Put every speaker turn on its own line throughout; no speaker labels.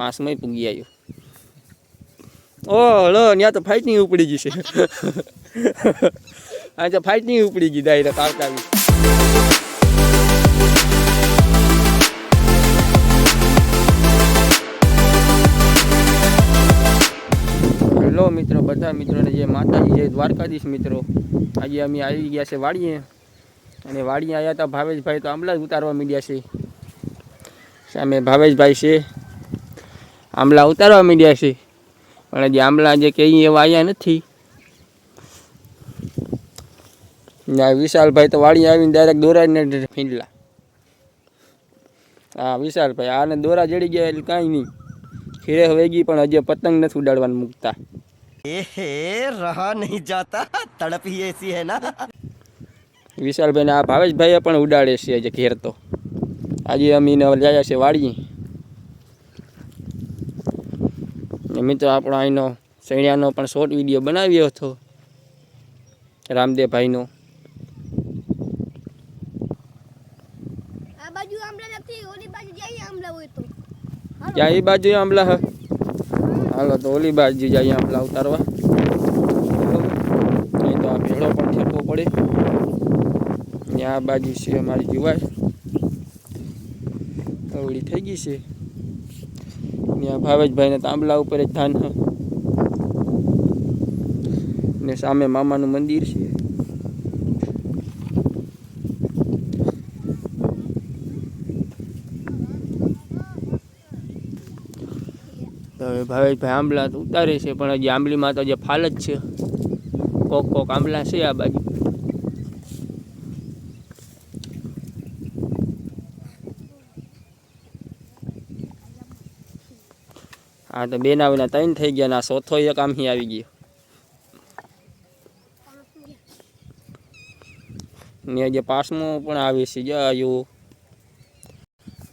પાંચમાં પૂગી આવ્યો ઓ લો ત્યાં તો ફાઇટની ઉપડી ગઈ છે. આ તો ફાઇટની ઉપડી ગઈ દાયરા આવી હેલો મિત્રો, બધા મિત્રોને જે માતાજી જય દ્વારકાધીશ મિત્રો, આજે અમે આવી ગયા છે વાડીએ. અને વાડીએ આવ્યા હતા ભાવેશભાઈ તો આંબલા જ ઉતારવા મીડ્યા છે. સામે ભાવેશભાઈ છે. આંબલા ઉતારવા માંડ્યા છે. પણ હજી આંબલા જે કહીએ એવા આવ્યા નથી. ના વિશાલભાઈ તો વાળી આવીને ડાયરેક્ટ દોરાઈને ફીંડલા. હા વિશાલભાઈ આને દોરા જડી ગયા એટલે કાંઈ નહીં. ખીરે વેગી પણ હજી પતંગ નથી ઉડાડવાનું મૂકતા.
એ રહા નહીં જાતા તડપી એસી હે ના
વિશાલભાઈને આ ભાવેશભાઈએ પણ ઉડાડે છે આજે ઘેર તો. આજે અમે લઈ છે વાળી ને મિત્રો આપણો અહીંનો સૈણિયાનો પણ શોર્ટ વીડિયો બનાવ્યો હતો. રામદેવભાઈનો. ત્યાં એ બાજુ આંબલા હ. હાલો તો ઓલી બાજુ જઈએ આંબલા ઉતારવા. નહીં તો આ ભેળો પણ ઠેકવો પડે. ને આ બાજુ છે અમારી જુવાય અવળી થઈ ગઈ છે. આ ભાવેશભાઈને તાંબલા ઉપર જ ધાન ને સામે મામાનું મંદિર છે. હવે ભાવેશભાઈ આંબલા તો ઉતારે છે, પણ હજી આંબલીમાં તો જે ફાલ જ છે. કોક કોક આંબલા છે આ બાજુ. હા તો બેન આવીને ત્રણ થઈ ગયા ના ચોથો એક આમથી આવી ગયો. ને જે પાંચમો પણ આવે છે, જો આવ્યું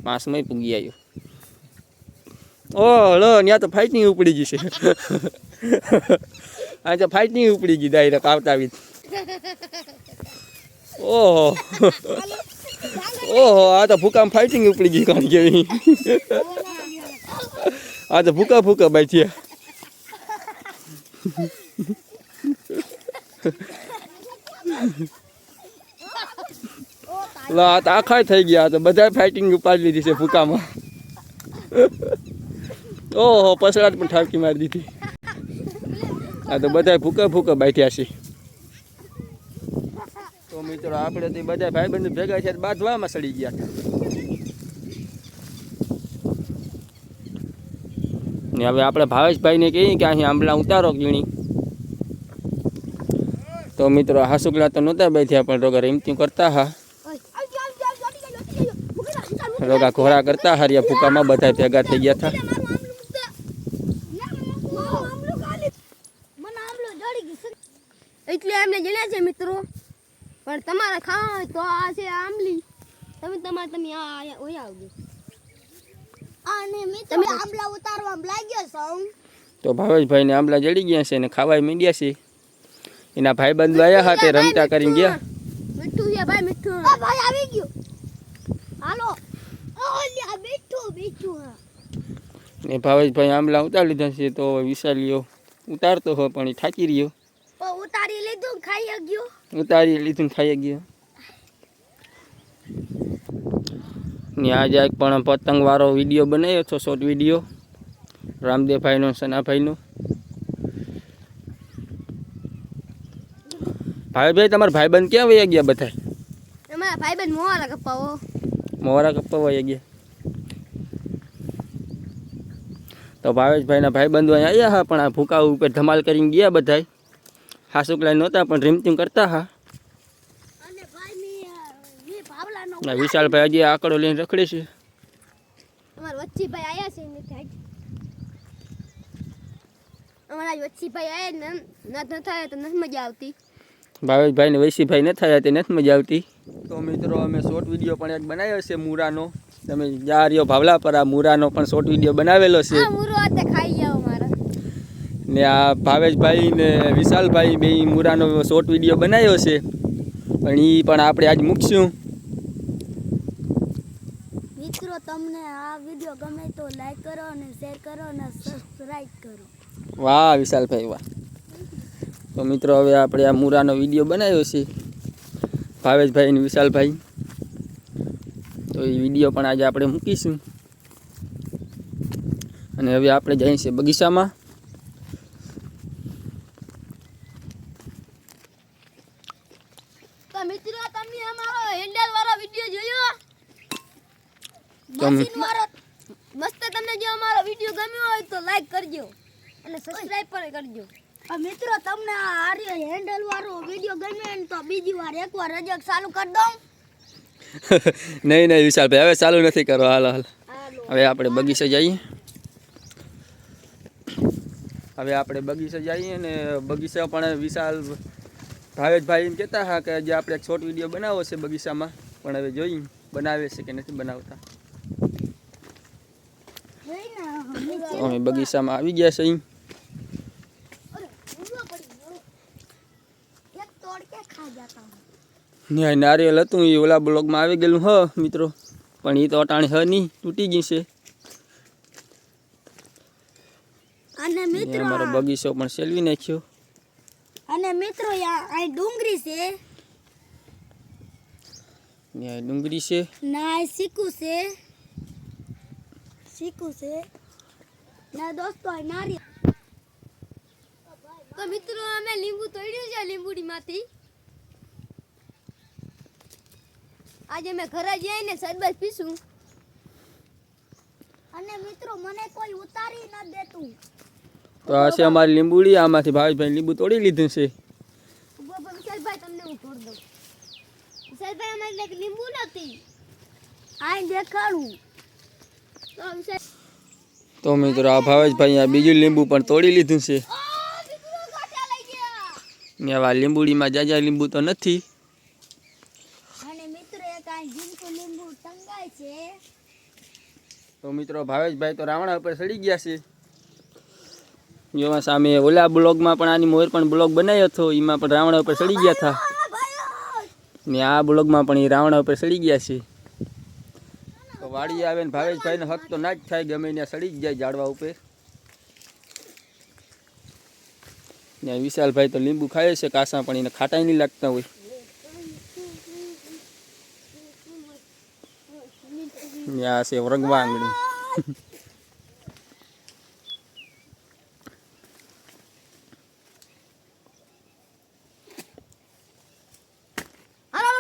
પાંચમો પૂગી આવ્યું. ઓ, લો ત્યાં તો ફાઇટની ઉપડી ગઈ છે. આ તો ફાઇટની ઉપડી ગઈ ડાયરેક્ટ આવતા આવી ઓહો. ઓહો, આ તો ભૂકામ ફાઇટિંગ ઉપડી ગઈ કારણ કેવી આ તો ભૂકા ભૂકા થયા. લા તો આખા થઈ ગયા તો બધા ફાઇટિંગ ઉપાડી લીધી છે ભૂકામાં. ઓહો, પસરાટ પણ ઠાકી મારી દીધી. આ તો બધા ભૂકા ભૂકા બેઠ્યા છે. તો મિત્રો, આપણે તો બધા ભાઈબંધ ભેગા છે બાંધવામાં સડી ગયા. હતા ને હવે આપણે ભાવેશભાઈને કહીએ કે અહીં આંબલા ઉતારો ગીણી. તો મિત્રો હાસુકલા તો નહોતા બેઠ્યા, પણ રોગા રેમતી કરતા હા. રોગા ઘોડા કરતા હાર્યા ફૂકામાં બધા ભેગા થઈ ગયા હતા
એટલે એમને જણ્યા છે મિત્રો. પણ તમારે ખાવા હોય તો આ છે આંબલી. તમે તમારે તમે આ ઓયા આવજો. અને મિત્રો આંબલા ઉતારવા લાગ્યો છો?
તો ભાવેશભાઈને આંબલા જડી ગયા છે ને ખાવાય મીડ્યા છે. એના ભાઈ બંધ આવ્યા હતા તે રમતા કરીને ગયા.
મીઠું. છે ભાઈ મીઠું. આ ભાઈ આવી ગયો. હાલો. ઓલ્યા મીઠું મીઠું
ને ભાવેશભાઈ આંબલા ઉતારી લીધા છે તો વિશાલીઓ ઉતારતો હોય પણ એ થાકી રહ્યો.
ઉતારી લીધું ખાઈ ગયો.
ઉતારી લીધું ખાઈ ગયો. ને આજે એક પણ પતંગવાળો વીડિયો બનાવ્યો છો શોર્ટ વીડિયો. રામદેવભાઈનો સનાભાઈનો. ભાઈભાઈ તમારા ભાઈબંધ ક્યાં વયા ગયા બધા
અમારા ભાઈબંધ મોવાલા કપાવો
મોરા કપ્પા વયા ગયા. તો ભાવેશભાઈના ભાઈબંધો અહીંયા આવ્યા હા પણ આ ભૂકા ઉપર ધમાલ કરીને ગયા બધા હાસુકલા નહોતા પણ રીમતીમ કરતા હા
અને ભાઈ ની વી ભાવલાનો
ના વિશાલભાઈ હજી આકડો લઈને રખડે છે.
અમારા વચ્ચીભાઈ આયા છે મીઠાઈ અમારા વચ્ચીભાઈ આયા ને ન ન થાય તો નથી મજા આવતી.
ભાવેશભાઈને વૈશીભાઈ ન થયા તે નથી મજા આવતી. તો મિત્રો અમે શોર્ટ વીડિયો પણ એક બનાવ્યો છે મૂરાનો. તમે જા રહ્યો ભાવલા પર આ મૂરાનો પણ શોર્ટ વીડિયો બનાવેલો છે.
આ ખાઈ જાવ મારા.
ને આ ભાવેશભાઈ ને વિશાલભાઈ બે મૂરાનો શોર્ટ વીડિયો બનાવ્યો છે. પણ એ પણ આપણે આજ મૂકશું
મિત્રો તમને આ વીડિયો ગમે તો લાઈક કરો અને શેર કરો અને સબસ્ક્રાઇબ કરો.
વાહ, વિશાલભાઈ, વાહ. તો મિત્રો, હવે આપણે આ મૂરાનો વીડિયો બનાવ્યો છે. ભાવેશભાઈ અને વિશાલભાઈ. તો એ વીડિયો પણ આજે આપણે મૂકીશું. અને હવે આપણે જઈએ છીએ બગીચામાં
તો મિત્રો તમે અમારો હેન્ડલ વાળો વીડિયો જોયો
તમે-
મસ્ત તમને જો અમારો વીડિયો ગમ્યો હોય તો લાઈક કરજો અને સબસ્ક્રાઇબ પણ કરજો. મિત્રો તમને આ આર્ય હેન્ડલ વાળો વીડિયો ગમ્યો હોય ને તો બીજી વાર એકવાર રજક ચાલુ કરી દઉં.
નહીં નહીં વિશાલભાઈ હવે ચાલુ નથી કરવા હાલ હાલ. હવે આપણે બગીચે જઈએ. હવે આપણે બગીચે જઈએ ને બગીચા પણ વિશાલ ભાવેશભાઈ એમ કહેતા હા કે આજે આપણે એક શોર્ટ વીડિયો બનાવવો છે બગીચામાં. પણ હવે જોઈએ બનાવે છે કે નથી બનાવતા. તો અમે બગીચામાં આવી ગયા છે અહીં.
અરે ઊંધો પડી ગયો એક તોડ કે ખા જાતા હું
ને આ નારિયેલ હતું એ ઓલા બ્લોગમાં આવી ગયેલું હ મિત્રો. પણ એ તો અટાણે હ નહીં તૂટી ગઈ છે.
અને મિત્રો
અમારો બગીચો પણ સેલવી નાખ્યો.
અને મિત્રો આ ડુંગળી છે.
ન્યાય ડુંગળી છે.
ના આ છે. શીકુ છે. ના દોસ્તો આ નારી તો મિત્રો અમે લીંબુ તોડ્યું છે લીંબુડીમાંથી. આજે અમે ઘરે જઈને સરબત પીશું. અને મિત્રો મને કોઈ ઉતારી ન દેતું.
તો આ છે અમારી લીંબુડી આમાંથી ભાવેશભાઈ લીંબુ તોડી લીધું છે.
વિશાલભાઈ તમને હું તોડ દઉં. વિશાલભાઈ અમારી લીંબુ નથી. આ દેખાડું. તો
તો મિત્રો આ ભાવેશભાઈ આ બીજું લીંબુ પણ તોડી લીધું છે.
આ
ને આવા લીંબુડીમાં જાજા લીંબુ તો નથી.
આ
તો મિત્રો ભાવેશભાઈ તો રાવણા ઉપર સડી ગયા છે. જોવા સામે ઓલા બ્લોગમાં પણ આની મોર પણ બ્લોગ બનાવ્યો હતો એમાં પણ રાવણા ઉપર સડી ગયા હતા. ને આ બ્લોગમાં પણ એ રાવણા ઉપર સડી ગયા છે. વાડી આવે ને ભાવેશભાઈને હક તો ના જ થાય, ગમે ત્યાં સડી જ જાય ઝાડવા ઉપર. ને વિશાલભાઈ તો લીંબુ ખાય છે, કાસા પણ એને ખાટાઈ નહીં લાગતા હોય. આ છે રંગવા
આંગણી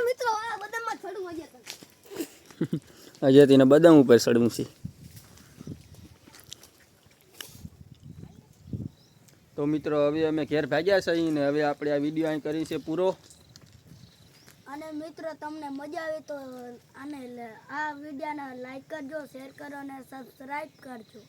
મિત્રો
હજી તેને બદામ ઉપર સડવું છે. તો મિત્રો, હવે અમે ઘેર ભાગ્યા છે અહીં ને હવે આપણે આ વીડિયો અહીં કરી છે પૂરો.
અને મિત્રો, તમને મજા આવે તો આને આ વિડીયોને લાઈક કરજો શેર કરો અને સબસ્ક્રાઈબ કરજો.